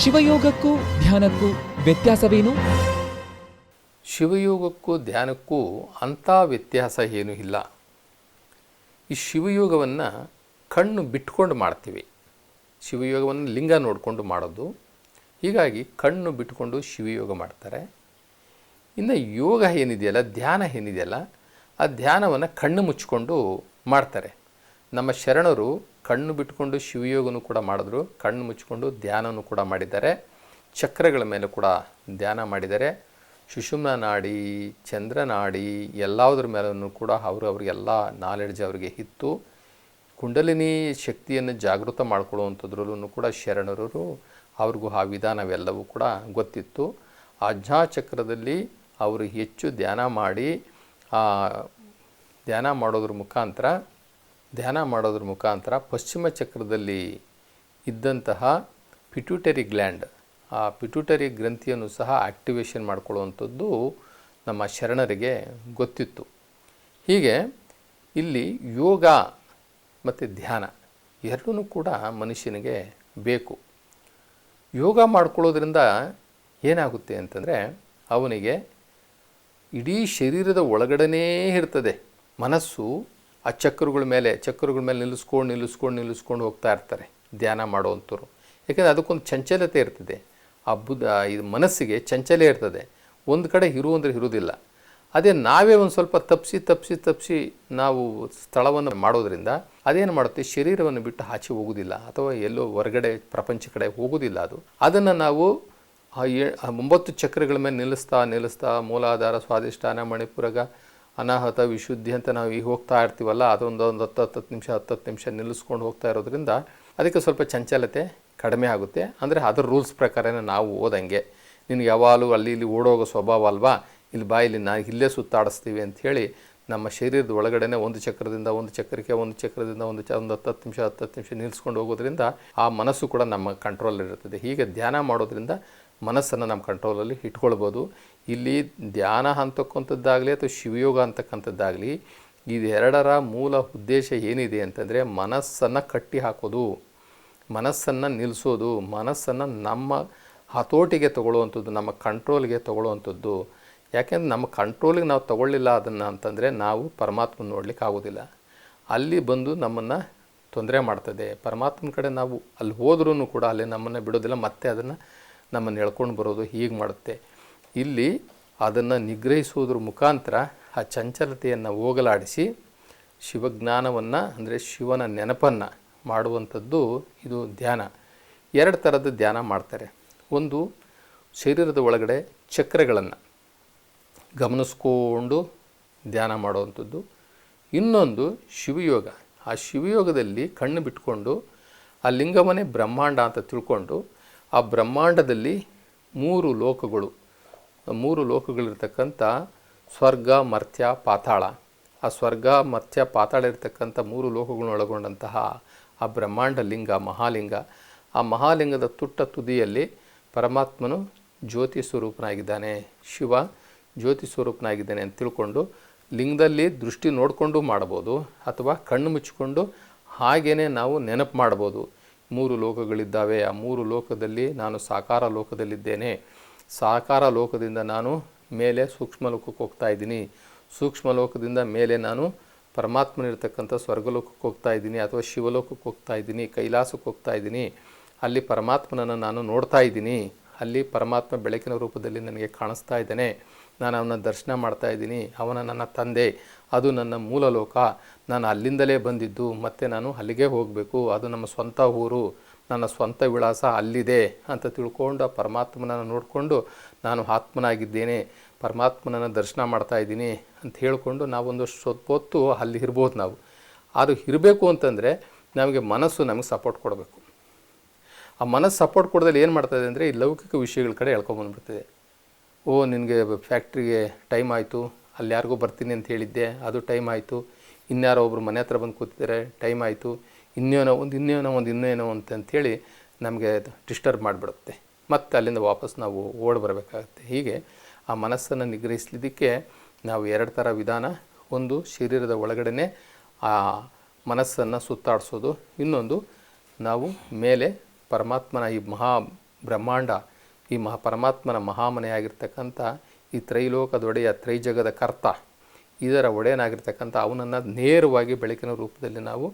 ಶಿವಯೋಗಕ್ಕೂ ಧ್ಯಾನಕ್ಕೂ ವ್ಯತ್ಯಾಸವೇನು? ಶಿವಯೋಗಕ್ಕೂ ಧ್ಯಾನಕ್ಕೂ ಅಂಥ ವ್ಯತ್ಯಾಸ ಏನೂ ಇಲ್ಲ. ಈ ಶಿವಯೋಗವನ್ನು ಕಣ್ಣು ಬಿಟ್ಕೊಂಡು ಮಾಡ್ತೀವಿ. ಶಿವಯೋಗವನ್ನು ಲಿಂಗ ನೋಡಿಕೊಂಡು ಮಾಡೋದು. ಹೀಗಾಗಿ ಕಣ್ಣು ಬಿಟ್ಕೊಂಡು ಶಿವಯೋಗ ಮಾಡ್ತಾರೆ. ಇನ್ನು ಯೋಗ ಏನಿದೆಯಲ್ಲ, ಧ್ಯಾನ ಏನಿದೆಯಲ್ಲ, ಆ ಧ್ಯಾನವನ್ನು ಕಣ್ಣು ಮುಚ್ಚಿಕೊಂಡು ಮಾಡ್ತಾರೆ. ನಮ್ಮ ಶರಣರು ಕಣ್ಣು ಬಿಟ್ಕೊಂಡು ಶಿವಯೋಗನೂ ಕೂಡ ಮಾಡಿದ್ರು, ಕಣ್ಣು ಮುಚ್ಚಿಕೊಂಡು ಧ್ಯಾನನೂ ಕೂಡ ಮಾಡಿದ್ದಾರೆ, ಚಕ್ರಗಳ ಮೇಲೆ ಕೂಡ ಧ್ಯಾನ ಮಾಡಿದ್ದಾರೆ, ಸುಷುಮ್ನ ನಾಡಿ ಚಂದ್ರನಾಡಿ ಎಲ್ಲದರ ಮೇಲೂ ಕೂಡ ಅವರು ಅವರಿಗೆಲ್ಲ ನಾಲೆಡ್ಜ್ ಅವರಿಗೆ ಇತ್ತು. ಕುಂಡಲಿನಿ ಶಕ್ತಿಯನ್ನು ಜಾಗೃತ ಮಾಡ್ಕೊಳ್ಳುವಂಥದ್ರಲ್ಲೂ ಕೂಡ ಶರಣರು ಅವ್ರಿಗೂ ಆ ವಿಧಾನವೆಲ್ಲವೂ ಕೂಡ ಗೊತ್ತಿತ್ತು. ಆಜ್ಞಾಚಕ್ರದಲ್ಲಿ ಅವರು ಹೆಚ್ಚು ಧ್ಯಾನ ಮಾಡಿ ಧ್ಯಾನ ಮಾಡೋದ್ರ ಮುಖಾಂತರ ಧ್ಯಾನ ಮಾಡೋದ್ರ ಮುಖಾಂತರ ಪಶ್ಚಿಮ ಚಕ್ರದಲ್ಲಿ ಇದ್ದಂತಹ ಪಿಟ್ಯೂಟರಿ ಗ್ಲ್ಯಾಂಡ್ ಆ ಪಿಟ್ಯೂಟರಿ ಗ್ರಂಥಿಯನ್ನು ಸಹ ಆ್ಯಕ್ಟಿವೇಶನ್ ಮಾಡ್ಕೊಳ್ಳುವಂಥದ್ದು ನಮ್ಮ ಶರಣರಿಗೆ ಗೊತ್ತಿತ್ತು. ಹೀಗೆ ಇಲ್ಲಿ ಯೋಗ ಮತ್ತು ಧ್ಯಾನ ಎರಡೂ ಕೂಡ ಮನುಷ್ಯನಿಗೆ ಬೇಕು. ಯೋಗ ಮಾಡ್ಕೊಳ್ಳೋದ್ರಿಂದ ಏನಾಗುತ್ತೆ ಅಂತಂದರೆ ಅವನಿಗೆ ಇಡೀ ಶರೀರದ ಒಳಗಡೆನೇ ಇರ್ತದೆ. ಮನಸ್ಸು ಆ ಚಕ್ರಗಳ ಮೇಲೆ ಚಕ್ರಗಳ ಮೇಲೆ ನಿಲ್ಲಿಸ್ಕೊಂಡು ನಿಲ್ಲಿಸ್ಕೊಂಡು ನಿಲ್ಲಿಸ್ಕೊಂಡು ಹೋಗ್ತಾ ಇರ್ತಾರೆ ಧ್ಯಾನ ಮಾಡುವಂಥವ್ರು. ಯಾಕೆಂದರೆ ಅದಕ್ಕೊಂದು ಚಂಚಲತೆ ಇರ್ತದೆ. ಆ ಬುದ್ಧ ಇದು ಮನಸ್ಸಿಗೆ ಚಂಚಲೇ ಇರ್ತದೆ. ಒಂದು ಕಡೆ ಇರು ಅಂದರೆ ಇರುವುದಿಲ್ಲ. ಅದೇ ನಾವೇ ಒಂದು ಸ್ವಲ್ಪ ತಪ್ಪಿಸಿ ತಪ್ಪಿಸಿ ತಪ್ಪಿಸಿ ನಾವು ಸ್ಥಳವನ್ನು ಮಾಡೋದ್ರಿಂದ ಅದೇನು ಮಾಡುತ್ತೆ? ಶರೀರವನ್ನು ಬಿಟ್ಟು ಆಚೆ ಹೋಗೋದಿಲ್ಲ ಅಥವಾ ಎಲ್ಲೋ ಹೊರಗಡೆ, ಪ್ರಪಂಚ ಕಡೆ ಹೋಗೋದಿಲ್ಲ ಅದು. ಅದನ್ನು ನಾವು ಆ ಒಂಬತ್ತು ಚಕ್ರಗಳ ಮೇಲೆ ನಿಲ್ಲಿಸ್ತಾ ನಿಲ್ಲಿಸ್ತಾ, ಮೂಲಾಧಾರ ಸ್ವಾದಿಷ್ಠಾನ ಮಣಿಪುರಗ ಅನಾಹತ ವಿಶುದ್ಧಿ ಅಂತ ನಾವು ಈಗ ಹೋಗ್ತಾ ಇರ್ತೀವಲ್ಲ, ಅದೊಂದು ಒಂದು ಹತ್ತು ಹತ್ತು ನಿಮಿಷ, ಹತ್ತು ಹತ್ತು ನಿಮಿಷ ನಿಲ್ಲಿಸ್ಕೊಂಡು ಹೋಗ್ತಾ ಇರೋದ್ರಿಂದ ಅದಕ್ಕೆ ಸ್ವಲ್ಪ ಚಂಚಲತೆ ಕಡಿಮೆ ಆಗುತ್ತೆ. ಅಂದರೆ ಅದರ ರೂಲ್ಸ್ ಪ್ರಕಾರನೇ ನಾವು ಓದಂಗೆ. ನಿನಗೆ ಯಾವಾಗಲೂ ಅಲ್ಲಿ ಇಲ್ಲಿ ಓಡೋಗೋ ಸ್ವಭಾವ ಅಲ್ವಾ? ಇಲ್ಲಿ ಬಾಯಿಲಿ ನಾ ಇಲ್ಲೇ ಸುತ್ತಾಡಿಸ್ತೀವಿ ಅಂಥೇಳಿ ನಮ್ಮ ಶರೀರದ ಒಳಗಡೆನೆ ಒಂದು ಚಕ್ರದಿಂದ ಒಂದು ಚಕ್ರಕ್ಕೆ ಒಂದು ಚಕ್ರದಿಂದ ಒಂದು ಚ, ಒಂದು ಹತ್ತು ಹತ್ತು ನಿಮಿಷ, ಹತ್ತು ಹತ್ತು ನಿಮಿಷ ನಿಲ್ಲಿಸ್ಕೊಂಡು ಹೋಗೋದ್ರಿಂದ ಆ ಮನಸ್ಸು ಕೂಡ ನಮ್ಮ ಕಂಟ್ರೋಲ್ ಇರ್ತದೆ. ಹೀಗೆ ಧ್ಯಾನ ಮಾಡೋದ್ರಿಂದ ಮನಸ್ಸನ್ನು ನಮ್ಮ ಕಂಟ್ರೋಲಲ್ಲಿ ಇಟ್ಕೊಳ್ಬೋದು. ಇಲ್ಲಿ ಧ್ಯಾನ ಅಂತಕ್ಕಂಥದ್ದಾಗಲಿ ಅಥವಾ ಶಿವಯೋಗ ಅಂತಕ್ಕಂಥದ್ದಾಗಲಿ ಇದೆರಡರ ಮೂಲ ಉದ್ದೇಶ ಏನಿದೆ ಅಂತಂದರೆ ಮನಸ್ಸನ್ನು ಕಟ್ಟಿ ಹಾಕೋದು, ಮನಸ್ಸನ್ನು ನಿಲ್ಲಿಸೋದು ಮನಸ್ಸನ್ನು ನಮ್ಮ ಹತೋಟಿಗೆ ತಗೊಳ್ಳುವಂಥದ್ದು, ನಮ್ಮ ಕಂಟ್ರೋಲ್ಗೆ ತಗೊಳ್ಳುವಂಥದ್ದು. ಯಾಕೆಂದ್ರೆ ನಮ್ಮ ಕಂಟ್ರೋಲಿಗೆ ನಾವು ತಗೊಳ್ಳಿಲ್ಲ ಅದನ್ನು ಅಂತಂದರೆ ನಾವು ಪರಮಾತ್ಮನ ನೋಡ್ಲಿಕ್ಕೆ ಆಗೋದಿಲ್ಲ. ಅಲ್ಲಿ ಬಂದು ನಮ್ಮನ್ನು ತೊಂದರೆ ಮಾಡ್ತದೆ. ಪರಮಾತ್ಮನ ಕಡೆ ನಾವು ಅಲ್ಲಿ ಹೋದ್ರೂ ಕೂಡ ಅಲ್ಲಿ ನಮ್ಮನ್ನು ಬಿಡೋದಿಲ್ಲ, ಮತ್ತೆ ಅದನ್ನು ನಮ್ಮನ್ನು ಎಳ್ಕೊಂಡು ಬರೋದು ಹೀಗೆ ಮಾಡುತ್ತೆ. ಇಲ್ಲಿ ಅದನ್ನು ನಿಗ್ರಹಿಸುವುದ್ರ ಮುಖಾಂತರ ಆ ಚಂಚಲತೆಯನ್ನು ಹೋಗಲಾಡಿಸಿ ಶಿವಜ್ಞಾನವನ್ನು ಅಂದರೆ ಶಿವನ ನೆನಪನ್ನು ಮಾಡುವಂಥದ್ದು ಇದು ಧ್ಯಾನ. ಎರಡು ಥರದ ಧ್ಯಾನ ಮಾಡ್ತಾರೆ. ಒಂದು ಶರೀರದ ಒಳಗಡೆ ಚಕ್ರಗಳನ್ನು ಗಮನಿಸ್ಕೊಂಡು ಧ್ಯಾನ ಮಾಡುವಂಥದ್ದು. ಇನ್ನೊಂದು ಶಿವಯೋಗ. ಆ ಶಿವಯೋಗದಲ್ಲಿ ಕಣ್ಣು ಬಿಟ್ಕೊಂಡು ಆ ಲಿಂಗವನ್ನೇ ಬ್ರಹ್ಮಾಂಡ ಅಂತ ತಿಳ್ಕೊಂಡು ಆ ಬ್ರಹ್ಮಾಂಡದಲ್ಲಿ ಮೂರು ಲೋಕಗಳು ಮೂರು ಲೋಕಗಳಿರ್ತಕ್ಕಂಥ ಸ್ವರ್ಗ, ಮರ್ತ್ಯ, ಪಾತಾಳ. ಆ ಸ್ವರ್ಗ, ಮರ್ತ್ಯ, ಪಾತಾಳ ಇರ್ತಕ್ಕಂಥ ಮೂರು ಲೋಕಗಳನ್ನು ಒಳಗೊಂಡಂತಹ ಆ ಬ್ರಹ್ಮಾಂಡ ಲಿಂಗ, ಮಹಾಲಿಂಗ. ಆ ಮಹಾಲಿಂಗದ ತುಟ್ಟ ತುದಿಯಲ್ಲಿ ಪರಮಾತ್ಮನು ಜ್ಯೋತಿ ಸ್ವರೂಪನಾಗಿದ್ದಾನೆ. ಶಿವ ಜ್ಯೋತಿ ಸ್ವರೂಪನಾಗಿದ್ದಾನೆ ಅಂತ ತಿಳ್ಕೊಂಡು ಲಿಂಗದಲ್ಲಿ ದೃಷ್ಟಿ ನೋಡಿಕೊಂಡು ಮಾಡ್ಬೋದು ಅಥವಾ ಕಣ್ಣು ಮುಚ್ಚಿಕೊಂಡು ಹಾಗೇ ನಾವು ನೆನಪು ಮಾಡ್ಬೋದು. ಮೂರು ಲೋಕಗಳಿದ್ದಾವೆ. ಆ ಮೂರು ಲೋಕದಲ್ಲಿ ನಾನು ಸಾಕಾರ ಲೋಕದಲ್ಲಿದ್ದೇನೆ. ಸಾಕಾರ ಲೋಕದಿಂದ ನಾನು ಮೇಲೆ ಸೂಕ್ಷ್ಮ ಲೋಕಕ್ಕೆ ಹೋಗ್ತಾ ಇದ್ದೀನಿ. ಸೂಕ್ಷ್ಮ ಲೋಕದಿಂದ ಮೇಲೆ ನಾನು ಪರಮಾತ್ಮನಿರ್ತಕ್ಕಂಥ ಸ್ವರ್ಗಲೋಕಕ್ಕೆ ಹೋಗ್ತಾ ಇದ್ದೀನಿ ಅಥವಾ ಶಿವಲೋಕಕ್ಕೆ ಹೋಗ್ತಾ ಇದ್ದೀನಿ, ಕೈಲಾಸಕ್ಕೆ ಹೋಗ್ತಾ ಇದ್ದೀನಿ. ಅಲ್ಲಿ ಪರಮಾತ್ಮನನ್ನು ನಾನು ನೋಡ್ತಾ ಇದ್ದೀನಿ. ಅಲ್ಲಿ ಪರಮಾತ್ಮ ಬೆಳಕಿನ ರೂಪದಲ್ಲಿ ನನಗೆ ಕಾಣಿಸ್ತಾ ಇದ್ದಾನೆ. ನಾನು ಅವನ ದರ್ಶನ ಮಾಡ್ತಾ ಇದ್ದೀನಿ. ಅವನ ನನ್ನ ತಂದೆ. ಅದು ನನ್ನ ಮೂಲ ಲೋಕ ನಾನು ಅಲ್ಲಿಂದಲೇ ಬಂದಿದ್ದು. ಮತ್ತು ನಾನು ಅಲ್ಲಿಗೆ ಹೋಗಬೇಕು. ಅದು ನಮ್ಮ ಸ್ವಂತ ಊರು. ನನ್ನ ಸ್ವಂತ ವಿಳಾಸ ಅಲ್ಲಿದೆ ಅಂತ ತಿಳ್ಕೊಂಡು ಆ ಪರಮಾತ್ಮನನ್ನು ನೋಡಿಕೊಂಡು ನಾನು ಆತ್ಮನಾಗಿದ್ದೇನೆ, ಪರಮಾತ್ಮನನ್ನು ದರ್ಶನ ಮಾಡ್ತಾ ಇದ್ದೀನಿ ಅಂತ ಹೇಳಿಕೊಂಡು ನಾವೊಂದು ಸ್ವಲ್ಪ ಹೊತ್ತು ಅಲ್ಲಿ ಇರ್ಬೋದು ನಾವು. ಅದು ಇರಬೇಕು ಅಂತಂದರೆ ನಮಗೆ ಮನಸ್ಸು ನಮಗೆ ಸಪೋರ್ಟ್ ಕೊಡಬೇಕು. ಆ ಮನಸ್ಸು ಸಪೋರ್ಟ್ ಕೊಡೋದಲ್ಲಿ ಏನು ಮಾಡ್ತಾಯಿದೆ ಅಂದರೆ ಈ ಲೌಕಿಕ ವಿಷಯಗಳ ಕಡೆ ಎಳ್ಕೊಂಬಂದ್ಬಿಡ್ತದೆ ಓ, ನಿನಗೆ ಫ್ಯಾಕ್ಟ್ರಿಗೆ ಟೈಮ್ ಆಯಿತು, ಅಲ್ಲಿ ಯಾರಿಗೂ ಬರ್ತೀನಿ ಅಂತ ಹೇಳಿದ್ದೆ, ಅದು ಟೈಮ್ ಆಯಿತು. ಇನ್ಯಾರೋ ಒಬ್ಬರು ಮನೆ ಹತ್ರ ಬಂದು ಕೂತಿದ್ದಾರೆ ಟೈಮ್ ಆಯಿತು. ಇನ್ನೇನೋ ಒಂದು ಇನ್ನೇನೋ ಒಂದು, ಇನ್ನೇನೋ ಅಂತ ಅಂಥೇಳಿ ನಮಗೆ ಡಿಸ್ಟರ್ಬ್ ಮಾಡಿಬಿಡುತ್ತೆ. ಮತ್ತು ಅಲ್ಲಿಂದ ವಾಪಸ್ ನಾವು ಓಡಿ ಬರಬೇಕಾಗುತ್ತೆ. ಹೀಗೆ ಆ ಮನಸ್ಸನ್ನು ನಿಗ್ರಹಿಸಲಿದ್ದಕ್ಕೆ ನಾವು ಎರಡು ಥರ ವಿಧಾನ. ಒಂದು, ಶರೀರದ ಒಳಗಡೆನೆ ಆ ಮನಸ್ಸನ್ನು ಸುತ್ತಾಡಿಸೋದು. ಇನ್ನೊಂದು, ನಾವು ಮೇಲೆ ಪರಮಾತ್ಮನ ಈ ಮಹಾ ಬ್ರಹ್ಮಾಂಡ, ಈ ಮಹಾ ಪರಮಾತ್ಮನ ಮಹಾಮನೆಯಾಗಿರ್ತಕ್ಕಂಥ ಈ ತ್ರೈಲೋಕದೊಡೆಯ ತ್ರೈಜಗದ ಕರ್ತ, ಇದರ ಒಡೆಯನಾಗಿರ್ತಕ್ಕಂಥ ಅವನನ್ನು ನೇರವಾಗಿ ಬೆಳಕಿನ ರೂಪದಲ್ಲಿ ನಾವು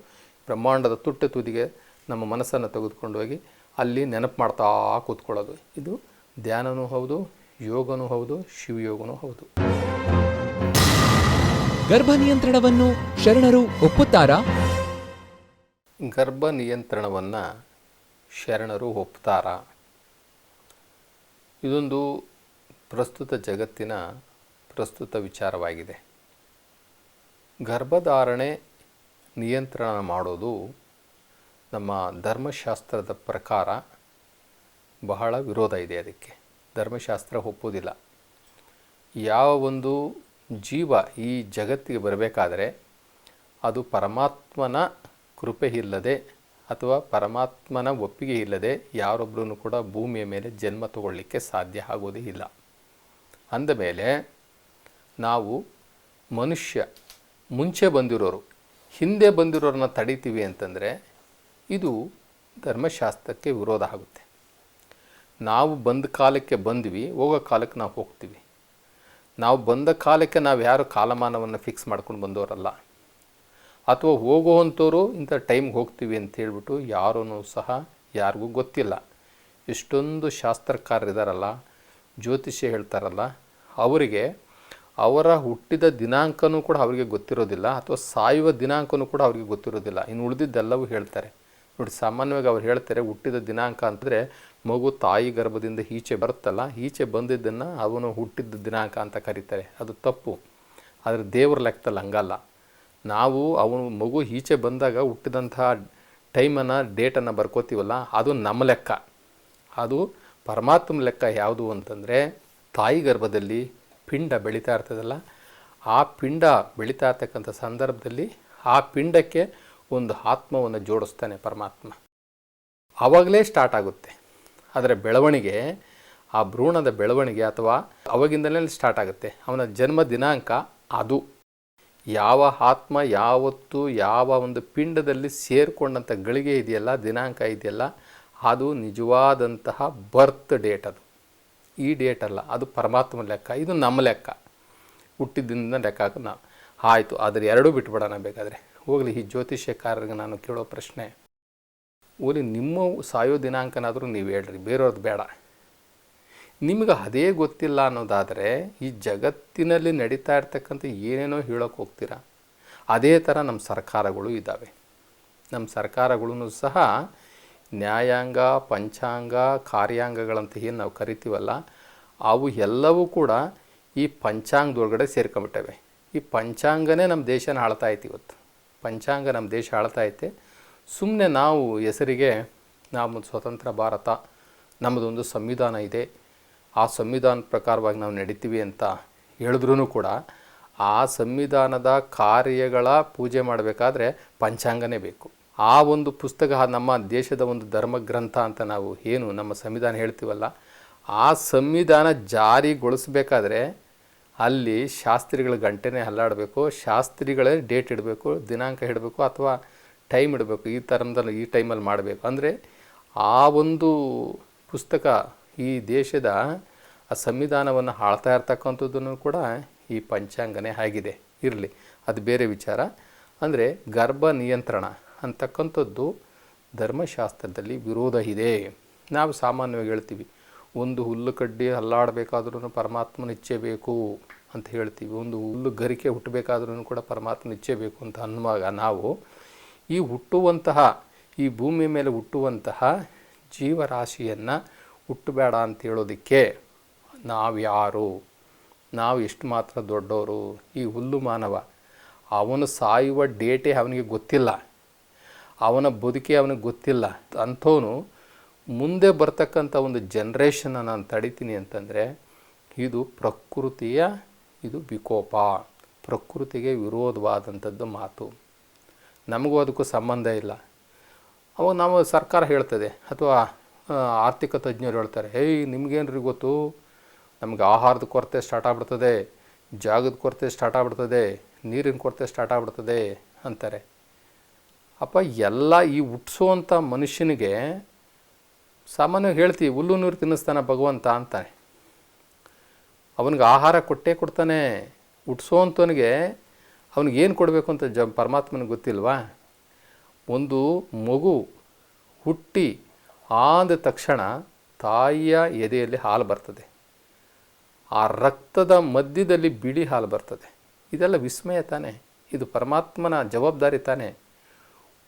ಬ್ರಹ್ಮಾಂಡದ ತುಟ್ಟ ತುದಿಗೆ ನಮ್ಮ ಮನಸ್ಸನ್ನು ತೆಗೆದುಕೊಂಡು ಹೋಗಿ ಅಲ್ಲಿ ನೆನಪು ಮಾಡ್ತಾ ಕೂತ್ಕೊಳ್ಳೋದು. ಇದು ಧ್ಯಾನನೂ ಹೌದು ಯೋಗನೂ ಹೌದು ಶಿವಯೋಗನೂ ಹೌದು. ಗರ್ಭ ನಿಯಂತ್ರಣವನ್ನು ಶರಣರು ಒಪ್ಪುತ್ತಾರಾ? ಗರ್ಭ ನಿಯಂತ್ರಣವನ್ನು ಶರಣರು ಒಪ್ತಾರ ಇದೊಂದು ಪ್ರಸ್ತುತ ಜಗತ್ತಿನ ಪ್ರಸ್ತುತ ವಿಚಾರವಾಗಿದೆ. ಗರ್ಭಧಾರಣೆ ನಿಯಂತ್ರಣ ಮಾಡೋದು ನಮ್ಮ ಧರ್ಮಶಾಸ್ತ್ರದ ಪ್ರಕಾರ ಬಹಳ ವಿರೋಧ ಇದೆ ಅದಕ್ಕೆ. ಧರ್ಮಶಾಸ್ತ್ರ ಒಪ್ಪೋದಿಲ್ಲ ಯಾವ ಒಂದು ಜೀವ ಈ ಜಗತ್ತಿಗೆ ಬರಬೇಕಾದರೆ ಅದು ಪರಮಾತ್ಮನ ಕೃಪೆ ಇಲ್ಲದೆ ಅಥವಾ ಪರಮಾತ್ಮನ ಒಪ್ಪಿಗೆ ಇಲ್ಲದೆ ಯಾರೊಬ್ಬರೂ ಕೂಡ ಭೂಮಿಯ ಮೇಲೆ ಜನ್ಮ ತಗೊಳ್ಳಿಕ್ಕೆ ಸಾಧ್ಯ ಆಗೋದೇ ಇಲ್ಲ. ಅಂದಮೇಲೆ ನಾವು ಮನುಷ್ಯ ಮುಂಚೆ ಬಂದಿರೋರು ಹಿಂದೆ ಬಂದಿರೋರನ್ನ ತಡಿತೀವಿ ಅಂತಂದರೆ ಇದು ಧರ್ಮಶಾಸ್ತ್ರಕ್ಕೆ ವಿರೋಧ ಆಗುತ್ತೆ. ನಾವು ಬಂದ ಕಾಲಕ್ಕೆ ಬಂದ್ವಿ, ಹೋಗೋ ಕಾಲಕ್ಕೆ ನಾವು ಹೋಗ್ತೀವಿ. ನಾವು ಬಂದ ಕಾಲಕ್ಕೆ ನಾವು ಯಾರು ಕಾಲಮಾನವನ್ನು ಫಿಕ್ಸ್ ಮಾಡ್ಕೊಂಡು ಬಂದವರಲ್ಲ. ಅಥವಾ ಹೋಗುವಂಥವ್ರು ಇಂಥ ಟೈಮ್ಗೆ ಹೋಗ್ತೀವಿ ಅಂತ ಹೇಳ್ಬಿಟ್ಟು ಯಾರೂ ಸಹ ಯಾರಿಗೂ ಗೊತ್ತಿಲ್ಲ. ಎಷ್ಟೊಂದು ಶಾಸ್ತ್ರಕಾರರಿದಾರಲ್ಲ, ಜ್ಯೋತಿಷ್ಯ ಹೇಳ್ತಾರಲ್ಲ, ಅವರಿಗೆ ಅವರ ಹುಟ್ಟಿದ ದಿನಾಂಕನೂ ಕೂಡ ಅವರಿಗೆ ಗೊತ್ತಿರೋದಿಲ್ಲ ಅಥವಾ ಸಾಯುವ ದಿನಾಂಕನೂ ಕೂಡ ಅವರಿಗೆ ಗೊತ್ತಿರೋದಿಲ್ಲ. ಇನ್ನು ಉಳಿದಿದ್ದೆಲ್ಲವೂ ಹೇಳ್ತಾರೆ. ನೋಡಿ, ಸಾಮಾನ್ಯವಾಗಿ ಅವ್ರು ಹೇಳ್ತಾರೆ, ಹುಟ್ಟಿದ ದಿನಾಂಕ ಅಂದರೆ ಮಗು ತಾಯಿ ಗರ್ಭದಿಂದ ಈಚೆ ಬರುತ್ತಲ್ಲ, ಈಚೆ ಬಂದಿದ್ದನ್ನು ಅವನು ಹುಟ್ಟಿದ ದಿನಾಂಕ ಅಂತ ಕರೀತಾರೆ. ಅದು ತಪ್ಪು. ಆದರೆ ದೇವ್ರ ಲೆಕ್ಕದಲ್ಲಿ ಹಂಗಲ್ಲ. ನಾವು ಅವನು ಮಗು ಈಚೆ ಬಂದಾಗ ಹುಟ್ಟಿದಂತಹ ಟೈಮನ್ನು, ಡೇಟನ್ನು ಬರ್ಕೋತೀವಲ್ಲ, ಅದು ನಮ್ಮ ಲೆಕ್ಕ. ಅದು ಪರಮಾತ್ಮ ಲೆಕ್ಕ ಯಾವುದು ಅಂತಂದರೆ ತಾಯಿ ಗರ್ಭದಲ್ಲಿ ಪಿಂಡ ಬೆಳೀತಾ ಇರ್ತದಲ್ಲ, ಆ ಪಿಂಡ ಬೆಳೀತಾ ಇರ್ತಕ್ಕಂಥ ಸಂದರ್ಭದಲ್ಲಿ ಆ ಪಿಂಡಕ್ಕೆ ಒಂದು ಆತ್ಮವನ್ನು ಜೋಡಿಸ್ತಾನೆ ಪರಮಾತ್ಮ. ಆವಾಗಲೇ ಸ್ಟಾರ್ಟ್ ಆಗುತ್ತೆ. ಅದರ ಬೆಳವಣಿಗೆ, ಆ ಭ್ರೂಣದ ಬೆಳವಣಿಗೆ ಅಥವಾ ಅವಾಗಿಂದಲೇ ಸ್ಟಾರ್ಟ್ ಆಗುತ್ತೆ. ಅವನ ಜನ್ಮ ದಿನಾಂಕ ಅದು. ಯಾವ ಆತ್ಮ ಯಾವತ್ತು ಯಾವ ಒಂದು ಪಿಂಡದಲ್ಲಿ ಸೇರಿಕೊಂಡಂಥ ಗಳಿಗೆ ಇದೆಯಲ್ಲ, ದಿನಾಂಕ ಇದೆಯಲ್ಲ, ಅದು ನಿಜವಾದಂತಹ ಬರ್ತ್ ಡೇಟ್ ಅದು. ಈ ಡೇಟ್ ಅಲ್ಲ. ಅದು ಪರಮಾತ್ಮ ಲೆಕ್ಕ, ಇದು ನಮ್ಮ ಲೆಕ್ಕ. ಹುಟ್ಟಿದ್ದಿಂದ ಲೆಕ್ಕ ಹಾಕೋದು ನಾವು ಆಯಿತು, ಆದರೆ ಎರಡೂ ಬಿಟ್ಬಿಡೋಣ ಬೇಕಾದರೆ. ಹೋಗಲಿ, ಈ ಜ್ಯೋತಿಷ್ಯಕಾರರಿಗೆ ನಾನು ಕೇಳೋ ಪ್ರಶ್ನೆ. ಓಲಿ ನಿಮ್ಮ ಸಾಯೋ ದಿನಾಂಕನಾದರೂ ನೀವು ಹೇಳ್ರಿ ಬೇರೆಯವ್ರದ್ದು ಬೇಡ. ನಿಮಗೆ ಅದೇ ಗೊತ್ತಿಲ್ಲ ಅನ್ನೋದಾದರೆ, ಈ ಜಗತ್ತಿನಲ್ಲಿ ನಡೀತಾ ಇರ್ತಕ್ಕಂಥ ಏನೇನೋ ಹೇಳೋಕೆ ಹೋಗ್ತೀರಾ? ಅದೇ ಥರ ನಮ್ಮ ಸರ್ಕಾರಗಳು ಇದ್ದಾವೆ. ನಮ್ಮ ಸರ್ಕಾರಗಳೂ ಸಹ ನ್ಯಾಯಾಂಗ, ಪಂಚಾಂಗ, ಕಾರ್ಯಾಂಗಗಳಂತ ಏನು ನಾವು ಕರಿತೀವಲ್ಲ, ಅವು ಎಲ್ಲವೂ ಕೂಡ ಈ ಪಂಚಾಂಗದೊಳಗಡೆ ಸೇರ್ಕೊಂಬಿಟ್ಟವೆ ಈ ಪಂಚಾಂಗನೇ ನಮ್ಮ ದೇಶನ ಆಳ್ತಾ ಐತಿ ಇವತ್ತು. ಪಂಚಾಂಗ ನಮ್ಮ ದೇಶ ಆಳ್ತಾ ಐತೆ. ಸುಮ್ಮನೆ ನಾವು ಹೆಸರಿಗೆ ನಾವು ಸ್ವತಂತ್ರ ಭಾರತ, ನಮ್ಮದೊಂದು ಸಂವಿಧಾನ ಇದೆ. ಆ ಸಂವಿಧಾನ ಪ್ರಕಾರವಾಗಿ ನಾವು ನಡೀತೀವಿ ಅಂತ ಹೇಳಿದ್ರೂ ಕೂಡ ಆ ಸಂವಿಧಾನದ ಕಾರ್ಯಗಳ ಪೂಜೆ ಮಾಡಬೇಕಾದ್ರೆ ಪಂಚಾಂಗನೇ ಬೇಕು. ಆ ಒಂದು ಪುಸ್ತಕ ನಮ್ಮ ದೇಶದ ಒಂದು ಧರ್ಮಗ್ರಂಥ ಅಂತ ನಾವು ಏನು ನಮ್ಮ ಸಂವಿಧಾನ ಹೇಳ್ತೀವಲ್ಲ, ಆ ಸಂವಿಧಾನ ಜಾರಿಗೊಳಿಸ್ಬೇಕಾದ್ರೆ ಅಲ್ಲಿ ಶಾಸ್ತ್ರಿಗಳ ಗಂಟೆನೇ ಹಲ್ಲಾಡಬೇಕು ಶಾಸ್ತ್ರಿಗಳೇ ಡೇಟ್ ಇಡಬೇಕು, ದಿನಾಂಕ ಇಡಬೇಕು ಅಥವಾ ಟೈಮ್ ಇಡಬೇಕು, ಈ ಥರದಲ್ಲಿ ಈ ಟೈಮಲ್ಲಿ ಮಾಡಬೇಕು. ಅಂದರೆ ಆ ಒಂದು ಪುಸ್ತಕ ಈ ದೇಶದ ಆ ಸಂವಿಧಾನವನ್ನು ಆಳ್ತಾ ಇರ್ತಕ್ಕಂಥದ್ದನ್ನು ಕೂಡ ಈ ಪಂಚಾಂಗನೇ ಆಗಿದೆ. ಇರಲಿ, ಅದು ಬೇರೆ ವಿಚಾರ. ಅಂದರೆ ಗರ್ಭ ನಿಯಂತ್ರಣ. ಅಂತಕ್ಕಂಥದ್ದು ಧರ್ಮಶಾಸ್ತ್ರದಲ್ಲಿ ವಿರೋಧ ಇದೆ. ನಾವು ಸಾಮಾನ್ಯವಾಗಿ ಹೇಳ್ತೀವಿ, ಒಂದು ಹುಲ್ಲು ಕಡ್ಡಿ ಅಲ್ಲಾಡಬೇಕಾದ್ರೂ ಪರಮಾತ್ಮನ ಇಚ್ಛೆ ಬೇಕು ಅಂತ ಹೇಳ್ತೀವಿ. ಒಂದು ಹುಲ್ಲು ಗರಿಕೆ ಹುಟ್ಟಬೇಕಾದ್ರೂ ಕೂಡ ಪರಮಾತ್ಮನ ಇಚ್ಛೆ ಬೇಕು ಅಂತ ಅನ್ನುವಾಗ ನಾವು ಈ ಹುಟ್ಟುವಂತಹ, ಈ ಭೂಮಿ ಮೇಲೆ ಹುಟ್ಟುವಂತಹ ಜೀವರಾಶಿಯನ್ನು ಹುಟ್ಟಬೇಡ ಅಂತ ಹೇಳೋದಕ್ಕೆ ನಾವು ಯಾರು? ನಾವು ಎಷ್ಟು ಮಾತ್ರ ದೊಡ್ಡವರು ಈ ಹುಲ್ಲು ಮಾನವ, ಅವನು ಸಾಯುವ ಡೇಟೇ ಅವನಿಗೆ ಗೊತ್ತಿಲ್ಲ. ಅವನ ಬದುಕಿ ಅವನಿಗೆ ಗೊತ್ತಿಲ್ಲ. ಅಂಥವನು ಮುಂದೆ ಬರ್ತಕ್ಕಂಥ ಒಂದು ಜನ್ರೇಷನ್ನ ನಾನು ತಡಿತೀನಿ ಅಂತಂದರೆ, ಇದು ಪ್ರಕೃತಿಯ, ಇದು ವಿಕೋಪ. ಪ್ರಕೃತಿಗೆ ವಿರೋಧವಾದಂಥದ್ದು ಮಾತು. ನಮಗೂ ಅದಕ್ಕೂ ಸಂಬಂಧ ಇಲ್ಲ. ಅವಾಗ ನಾವು ಸರ್ಕಾರ ಹೇಳ್ತದೆ, ಅಥವಾ ಆರ್ಥಿಕ ತಜ್ಞರು ಹೇಳ್ತಾರೆ ಹೇಯ್ ನಿಮ್ಗೇನ್ರಿ ಗೊತ್ತು? ನಮಗೆ ಆಹಾರದ ಕೊರತೆ ಸ್ಟಾರ್ಟ್ ಆಗ್ಬಿಡ್ತದೆ, ಜಾಗದ ಕೊರತೆ ಸ್ಟಾರ್ಟ್ ಆಗ್ಬಿಡ್ತದೆ, ನೀರಿನ ಕೊರತೆ ಸ್ಟಾರ್ಟ್ ಆಗ್ಬಿಡ್ತದೆ ಅಂತಾರೆ. ಅಪ್ಪ, ಎಲ್ಲ ಈ ಹುಟ್ಟಿಸುವಂಥ ಮನುಷ್ಯನಿಗೆ ಸಾಮಾನ್ಯವಾಗಿ ಹೇಳ್ತೀವಿ, ಹುಲ್ಲು ನೀರು ತಿನ್ನಿಸ್ತಾನೆ ಭಗವಂತ ಅಂತಾನೆ. ಅವನಿಗೆ ಆಹಾರ ಕೊಟ್ಟೇ ಕೊಡ್ತಾನೆ. ಹುಟ್ಟಿಸೋವಂಥವನಿಗೆ ಅವನಿಗೆ ಏನು ಕೊಡಬೇಕು ಅಂತ ಜ, ಪರಮಾತ್ಮನಿಗೆ ಗೊತ್ತಿಲ್ವಾ? ಒಂದು ಮಗು ಹುಟ್ಟಿ ಆದ ತಕ್ಷಣ ತಾಯಿಯ ಎದೆಯಲ್ಲಿ ಹಾಲು ಬರ್ತದೆ. ಆ ರಕ್ತದ ಮಧ್ಯದಲ್ಲಿ ಬಿಳಿ ಹಾಲು ಬರ್ತದೆ. ಇದೆಲ್ಲ ವಿಸ್ಮಯ ತಾನೆ. ಇದು ಪರಮಾತ್ಮನ ಜವಾಬ್ದಾರಿ ತಾನೆ.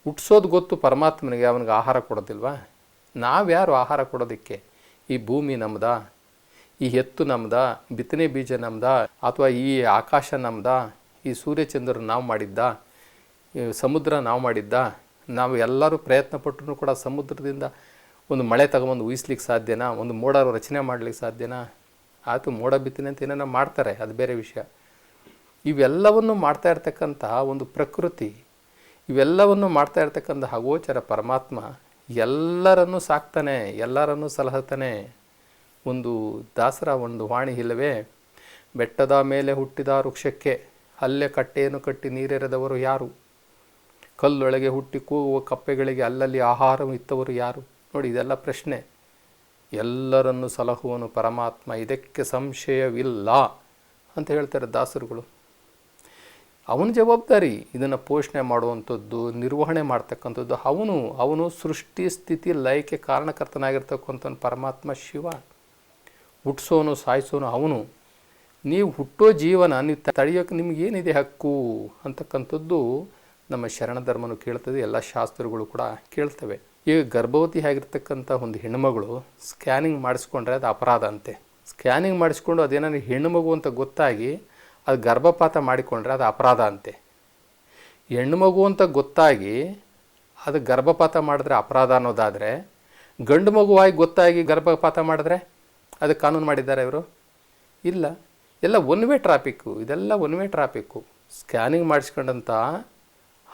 ಹುಟ್ಸೋದು ಗೊತ್ತು ಪರಮಾತ್ಮನಿಗೆ, ಅವನಿಗೆ ಆಹಾರ ಕೊಡೋದಿಲ್ವಾ? ನಾವ್ಯಾರು ಆಹಾರ ಕೊಡೋದಕ್ಕೆ? ಈ ಭೂಮಿ ನಮ್ದ? ಈ ಎತ್ತು ನಮ್ದ? ಬಿತ್ತನೆ ಬೀಜ ನಮ್ದ? ಅಥವಾ ಈ ಆಕಾಶ ನಮ್ದ? ಈ ಸೂರ್ಯಚಂದ್ರ ನಾವು ಮಾಡಿದ್ದ? ಸಮುದ್ರ ನಾವು ಮಾಡಿದ್ದ? ನಾವು ಎಲ್ಲರೂ ಪ್ರಯತ್ನ ಪಟ್ಟರೂ ಕೂಡ ಸಮುದ್ರದಿಂದ ಒಂದು ಮಳೆ ತಗೊಂಬಂದು ಉಯಿಸ್ಲಿಕ್ಕೆ ಸಾಧ್ಯನಾ? ಒಂದು ಮೋಡ ರಚನೆ ಮಾಡ್ಲಿಕ್ಕೆ ಸಾಧ್ಯನಾ? ಆಯಿತು, ಮೋಡ ಬಿತ್ತನೆ ಅಂತ ಏನೇನೋ ಮಾಡ್ತಾರೆ, ಅದು ಬೇರೆ ವಿಷಯ. ಇವೆಲ್ಲವನ್ನು ಮಾಡ್ತಾ ಇರ್ತಕ್ಕಂಥ ಒಂದು ಪ್ರಕೃತಿ ಇವೆಲ್ಲವನ್ನು ಮಾಡ್ತಾ ಇರ್ತಕ್ಕಂಥ ಹಗೋಚರ ಪರಮಾತ್ಮ ಎಲ್ಲರನ್ನೂ ಸಾಕ್ತಾನೆ, ಎಲ್ಲರನ್ನೂ ಸಲಹತಾನೆ ಒಂದು ದಾಸರ ಒಂದು ವಾಣಿ ಇಲ್ಲವೇ? ಬೆಟ್ಟದ ಮೇಲೆ ಹುಟ್ಟಿದ ವೃಕ್ಷಕ್ಕೆ ಅಲ್ಲೇ ಕಟ್ಟೆಯನ್ನು ಕಟ್ಟಿ ನೀರೆರೆದವರು ಯಾರು? ಕಲ್ಲೊಳಗೆ ಹುಟ್ಟಿ ಕೂಗುವ ಕಪ್ಪೆಗಳಿಗೆ ಅಲ್ಲಲ್ಲಿ ಆಹಾರ ಇತ್ತವರು ಯಾರು? ನೋಡಿ, ಇದೆಲ್ಲ ಪ್ರಶ್ನೆ. ಎಲ್ಲರನ್ನು ಸಲಹುವನು ಪರಮಾತ್ಮ, ಇದಕ್ಕೆ ಸಂಶಯವಿಲ್ಲ ಅಂತ ಹೇಳ್ತಾರೆ ದಾಸರುಗಳು. ಅವನ ಜವಾಬ್ದಾರಿ ಇದನ್ನು ಪೋಷಣೆ ಮಾಡುವಂಥದ್ದು, ನಿರ್ವಹಣೆ ಮಾಡ್ತಕ್ಕಂಥದ್ದು. ಅವನು ಅವನು ಸೃಷ್ಟಿ ಸ್ಥಿತಿ ಲಯಕ್ಕೆ ಕಾರಣಕರ್ತನಾಗಿರ್ತಕ್ಕಂಥ ಪರಮಾತ್ಮ ಶಿವ. ಹುಟ್ಟಿಸೋನು ಸಾಯಿಸೋನು ಅವನು. ನೀವು ಹುಟ್ಟೋ ಜೀವನ, ನೀವು ತಡೆಯೋಕೆ ನಿಮಗೇನಿದೆ ಹಕ್ಕು ಅಂತಕ್ಕಂಥದ್ದು ನಮ್ಮ ಶರಣ ಧರ್ಮನು ಕೇಳ್ತದೆ. ಎಲ್ಲ ಶಾಸ್ತ್ರಗಳು ಕೂಡ ಕೇಳ್ತವೆ. ಈಗ ಗರ್ಭವತಿ ಆಗಿರ್ತಕ್ಕಂಥ ಒಂದು ಹೆಣ್ಣುಮಗಳು ಸ್ಕ್ಯಾನಿಂಗ್ ಮಾಡಿಸ್ಕೊಂಡ್ರೆ ಅದು ಅಪರಾಧ ಅಂತೆ. ಸ್ಕ್ಯಾನಿಂಗ್ ಮಾಡಿಸ್ಕೊಂಡು ಅದೇನಾದ್ರು ಹೆಣ್ಣುಮಗು ಅಂತ ಗೊತ್ತಾಗಿ ಅದು ಗರ್ಭಪಾತ ಮಾಡಿಕೊಂಡ್ರೆ ಅದು ಅಪರಾಧ ಅಂತೆ. ಹೆಣ್ಣು ಮಗು ಅಂತ ಗೊತ್ತಾಗಿ ಅದು ಗರ್ಭಪಾತ ಮಾಡಿದ್ರೆ ಅಪರಾಧ ಅನ್ನೋದಾದರೆ, ಗಂಡು ಮಗುವಾಗಿ ಗೊತ್ತಾಗಿ ಗರ್ಭಪಾತ ಮಾಡಿದ್ರೆ ಅದು ಕಾನೂನು ಮಾಡಿದ್ದಾರೆ ಇವರು? ಇಲ್ಲ. ಎಲ್ಲ ಒನ್ ವೇ ಟ್ರಾಫಿಕ್ಕು, ಇದೆಲ್ಲ ಒನ್ ವೇ ಟ್ರಾಫಿಕ್ಕು. ಸ್ಕ್ಯಾನಿಂಗ್ ಮಾಡಿಸ್ಕೊಂಡಂಥ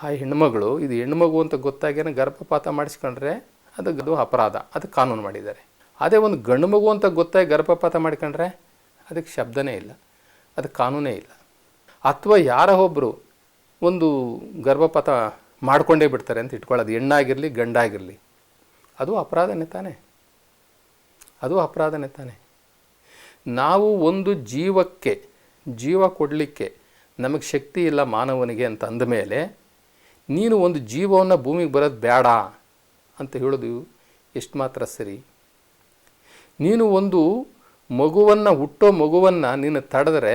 ಆ ಹೆಣ್ಮಗಳು ಇದು ಹೆಣ್ಮಗು ಅಂತ ಗೊತ್ತಾಗೇನೆ ಗರ್ಭಪಾತ ಮಾಡಿಸ್ಕೊಂಡ್ರೆ ಅದು ಅದು ಅಪರಾಧ, ಅದು ಕಾನೂನು ಮಾಡಿದ್ದಾರೆ. ಅದೇ ಒಂದು ಗಂಡು ಮಗು ಅಂತ ಗೊತ್ತಾಗಿ ಗರ್ಭಪಾತ ಮಾಡ್ಕೊಂಡ್ರೆ ಅದಕ್ಕೆ ಶಬ್ದನೇ ಇಲ್ಲ. ಅದಕ್ಕೆ ಕಾನೂನೇ ಇಲ್ಲ. ಅಥವಾ ಯಾರೋ ಒಬ್ಬರು ಒಂದು ಗರ್ಭಪಾತ ಮಾಡಿಕೊಂಡೇ ಬಿಡ್ತಾರೆ ಅಂತ ಇಟ್ಕೊಳ್ಳೋದು. ಹೆಣ್ಣಾಗಿರಲಿ, ಗಂಡಾಗಿರಲಿ. ಅದು ಅಪರಾಧನೇ ತಾನೇ? ಅದು ಅಪರಾಧನೇ ತಾನೇ? ನಾವು ಒಂದು ಜೀವಕ್ಕೆ, ಜೀವ ಕೊಡಲಿಕ್ಕೆ ನಮಗೆ ಶಕ್ತಿ ಇಲ್ಲ ಮಾನವನಿಗೆ ಅಂತ ಅಂದಮೇಲೆ ನೀನು ಒಂದು ಜೀವವನ್ನು ಭೂಮಿಗೆ ಬರೋದು ಬೇಡ ಅಂತ ಹೇಳೋದು ಎಷ್ಟು ಮಾತ್ರ ಸರಿ? ನೀನು ಒಂದು ಮಗುವನ್ನು ಹುಟ್ಟೋ ಮಗುವನ್ನು ನೀನು ತಡೆದ್ರೆ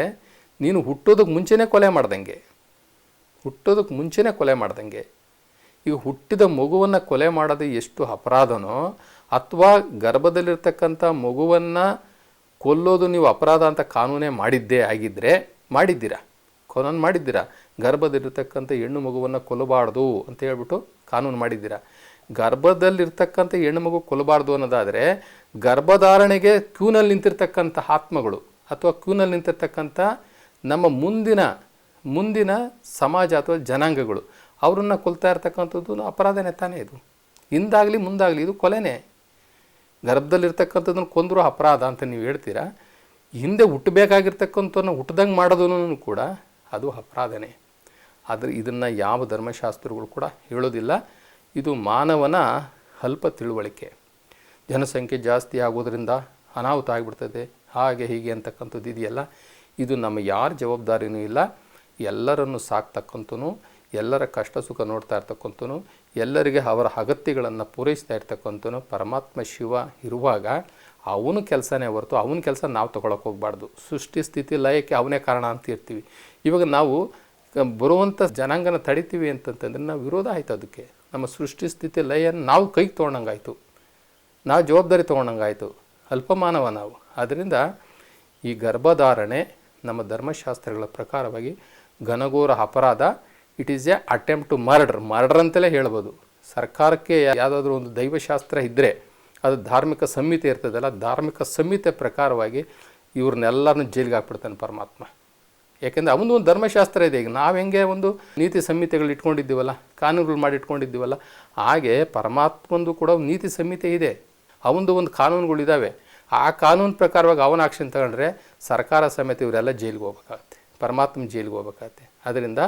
ನೀನು ಹುಟ್ಟೋದಕ್ಕೆ ಮುಂಚೆನೇ ಕೊಲೆ ಮಾಡ್ದಂಗೆ. ಹುಟ್ಟೋದಕ್ಕೆ ಮುಂಚೆನೇ ಕೊಲೆ ಮಾಡ್ದಂಗೆ. ಈಗ ಹುಟ್ಟಿದ ಮಗುವನ್ನು ಕೊಲೆ ಮಾಡೋದು ಎಷ್ಟು ಅಪರಾಧನೋ, ಅಥವಾ ಗರ್ಭದಲ್ಲಿರ್ತಕ್ಕಂಥ ಮಗುವನ್ನು ಕೊಲ್ಲೋದು ನೀವು ಅಪರಾಧ ಅಂತ ಕಾನೂನೇ ಮಾಡಿದ್ದೇ ಆಗಿದ್ದರೆ ಮಾಡಿದ್ದೀರಾ? ಕಾನೂನು ಮಾಡಿದ್ದೀರಾ? ಗರ್ಭದಲ್ಲಿರ್ತಕ್ಕಂಥ ಹೆಣ್ಣು ಮಗುವನ್ನು ಕೊಲ್ಲಬಾರ್ದು ಅಂತ ಹೇಳ್ಬಿಟ್ಟು ಕಾನೂನು ಮಾಡಿದ್ದೀರಾ? ಗರ್ಭದಲ್ಲಿರ್ತಕ್ಕಂಥ ಹೆಣ್ಣು ಮಗು ಕೊಲ್ಲಬಾರ್ದು ಅನ್ನೋದಾದರೆ ಗರ್ಭಧಾರಣೆಗೆ ಕ್ಯೂನಲ್ಲಿ ನಿಂತಿರ್ತಕ್ಕಂಥ ಆತ್ಮಗಳು ಅಥವಾ ಕ್ಯೂನಲ್ಲಿ ನಿಂತಿರ್ತಕ್ಕಂಥ ನಮ್ಮ ಮುಂದಿನ ಮುಂದಿನ ಸಮಾಜ ಅಥವಾ ಜನಾಂಗಗಳು, ಅವರನ್ನು ಕೊಲ್ತಾ ಇರ್ತಕ್ಕಂಥದ್ದು ಅಪರಾಧನೇ ತಾನೇ ಇದು. ಹಿಂದಾಗಲಿ ಮುಂದಾಗಲಿ ಇದು ಕೊಲೆನೇ. ಗರ್ಭದಲ್ಲಿರ್ತಕ್ಕಂಥದ್ದನ್ನು ಕೊಂದರೂ ಅಪರಾಧ ಅಂತ ನೀವು ಹೇಳ್ತೀರಾ? ಹಿಂದೆ ಹುಟ್ಟಬೇಕಾಗಿರ್ತಕ್ಕಂಥವ್ರನ್ನ ಹುಟ್ಟದಂಗೆ ಮಾಡೋದನ್ನು ಕೂಡ ಅದು ಅಪರಾಧನೇ. ಆದರೆ ಇದನ್ನು ಯಾವ ಧರ್ಮಶಾಸ್ತ್ರಗಳು ಕೂಡ ಹೇಳೋದಿಲ್ಲ. ಇದು ಮಾನವನ ಅಲ್ಪ ತಿಳುವಳಿಕೆ. ಜನಸಂಖ್ಯೆ ಜಾಸ್ತಿ ಆಗೋದ್ರಿಂದ ಅನಾಹುತ ಆಗಿಬಿಡ್ತದೆ. ಹಾಗೆ ಹೀಗೆ ಅಂತಕ್ಕಂಥದ್ದು ಇದೆಯಲ್ಲ? ಇದು ನಮ್ಮ ಯಾರ ಜವಾಬ್ದಾರಿನೂ ಇಲ್ಲ. ಎಲ್ಲರನ್ನು ಸಾಕ್ತಕ್ಕಂಥನು, ಎಲ್ಲರ ಕಷ್ಟ ಸುಖ ನೋಡ್ತಾ ಇರ್ತಕ್ಕಂಥನು, ಎಲ್ಲರಿಗೆ ಅವರ ಅಗತ್ಯಗಳನ್ನು ಪೂರೈಸ್ತಾ ಇರ್ತಕ್ಕಂಥನು ಪರಮಾತ್ಮ ಶಿವ ಇರುವಾಗ ಅವನು ಕೆಲಸನೇ ಹೊರತು ಅವನ ಕೆಲಸ ನಾವು ತೊಗೊಳಕ್ಕೆ ಹೋಗಬಾರ್ದು. ಸೃಷ್ಟಿ ಸ್ಥಿತಿ ಲಯಕ್ಕೆ ಅವನೇ ಕಾರಣ ಅಂತ ಇರ್ತೀವಿ. ಇವಾಗ ನಾವು ಬರುವಂಥ ಜನಾಂಗನ ತಡಿತೀವಿ ಅಂತಂತಂದರೆ ನಾವು ವಿರೋಧ ಆಯ್ತು ಅದಕ್ಕೆ. ನಮ್ಮ ಸೃಷ್ಟಿ ಸ್ಥಿತಿ ಲಯನ ನಾವು ಕೈಗೆ ತೊಗೊಂಡಂಗಾಯ್ತು. ನಾವು ಜವಾಬ್ದಾರಿ ತೊಗೊಂಡಂಗಾಯ್ತು. ಅಲ್ಪಮಾನವ ನಾವು. ಆದ್ದರಿಂದ ಈ ಗರ್ಭಧಾರಣೆ ನಮ್ಮ ಧರ್ಮಶಾಸ್ತ್ರಗಳ ಪ್ರಕಾರವಾಗಿ ಘನಘೋರ ಅಪರಾಧ it is a attempt to murder murder ಅಂತಲೇ ಹೇಳ್ಬೋದು. ಸರ್ಕಾರಕ್ಕೆ ಯಾವುದಾದ್ರೂ ಒಂದು ದೈವಶಾಸ್ತ್ರ ಇದ್ದರೆ ಅದು ಧಾರ್ಮಿಕ ಸಂಹಿತೆ ಇರ್ತದಲ್ಲ, ಧಾರ್ಮಿಕ ಸಂಹಿತೆ ಪ್ರಕಾರವಾಗಿ ಇವ್ರನ್ನೆಲ್ಲರನ್ನು ಜೈಲಿಗೆ ಹಾಕ್ಬಿಡ್ತಾನೆ ಪರಮಾತ್ಮ. ಯಾಕೆಂದರೆ ಅವನು ಒಂದು ಧರ್ಮಶಾಸ್ತ್ರ ಇದೆ ಈಗ. ನಾವು ಹೆಂಗೆ ಒಂದು ನೀತಿ ಸಂಹಿತೆಗಳು ಇಟ್ಕೊಂಡಿದ್ದೀವಲ್ಲ, ಕಾನೂನುಗಳು ಮಾಡಿ ಇಟ್ಕೊಂಡಿದ್ದೀವಲ್ಲ, ಹಾಗೆ ಪರಮಾತ್ಮಂದು ಕೂಡ ನೀತಿ ಸಂಹಿತೆ ಇದೆ. ಅವನದು ಒಂದು ಕಾನೂನುಗಳಿದ್ದಾವೆ ಆ ಕಾನೂನು ಪ್ರಕಾರವಾಗಿ ಅವನ ಆಕ್ಷನ್ ತಗೊಂಡ್ರೆ ಸರ್ಕಾರ ಸಮೇತ ಇವರೆಲ್ಲ ಜೈಲಿಗೆ ಹೋಗ್ಬೇಕಾಗತ್ತೆ. ಪರಮಾತ್ಮ ಜೈಲಿಗೆ ಹೋಗ್ಬೇಕಾಗತ್ತೆ. ಅದರಿಂದ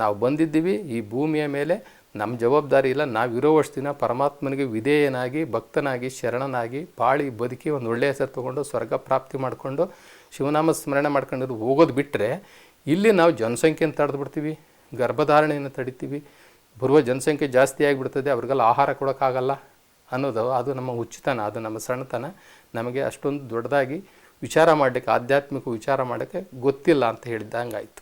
ನಾವು ಬಂದಿದ್ದೀವಿ ಈ ಭೂಮಿಯ ಮೇಲೆ ನಮ್ಮ ಜವಾಬ್ದಾರಿ ಇಲ್ಲ, ನಾವು ವರ್ಷ ದಿನ ಪರಮಾತ್ಮನಿಗೆ ವಿಧೇಯನಾಗಿ, ಭಕ್ತನಾಗಿ, ಶರಣನಾಗಿ ಬಾಳಿ ಬದುಕಿ ಒಂದು ಒಳ್ಳೆಯ ಹೆಸರು ತೊಗೊಂಡು, ಸ್ವರ್ಗ ಪ್ರಾಪ್ತಿ ಮಾಡಿಕೊಂಡು, ಶಿವನಾಮ ಸ್ಮರಣೆ ಮಾಡ್ಕೊಂಡಿರೋದು ಹೋಗೋದು ಬಿಟ್ಟರೆ ಇಲ್ಲಿ ನಾವು ಜನಸಂಖ್ಯೆಯನ್ನು ತಡೆದು ಬಿಡ್ತೀವಿ ಗರ್ಭಧಾರಣೆಯನ್ನು ತಡಿತೀವಿ. ಬರುವ ಜನಸಂಖ್ಯೆ ಜಾಸ್ತಿ ಆಗಿಬಿಡ್ತದೆ, ಅವ್ರಿಗೆಲ್ಲ ಆಹಾರ ಕೊಡೋಕ್ಕಾಗಲ್ಲ ಅನ್ನೋದು ಅದು ನಮ್ಮ ಉಚಿತನ, ಅದು ನಮ್ಮ ಸಣ್ಣತನ. ನಮಗೆ ಅಷ್ಟೊಂದು ದೊಡ್ಡದಾಗಿ ವಿಚಾರ ಮಾಡಲಿಕ್ಕೆ, ಆಧ್ಯಾತ್ಮಿಕ ವಿಚಾರ ಮಾಡೋಕ್ಕೆ ಗೊತ್ತಿಲ್ಲ ಅಂತ ಹೇಳಿದಂಗಾಯಿತು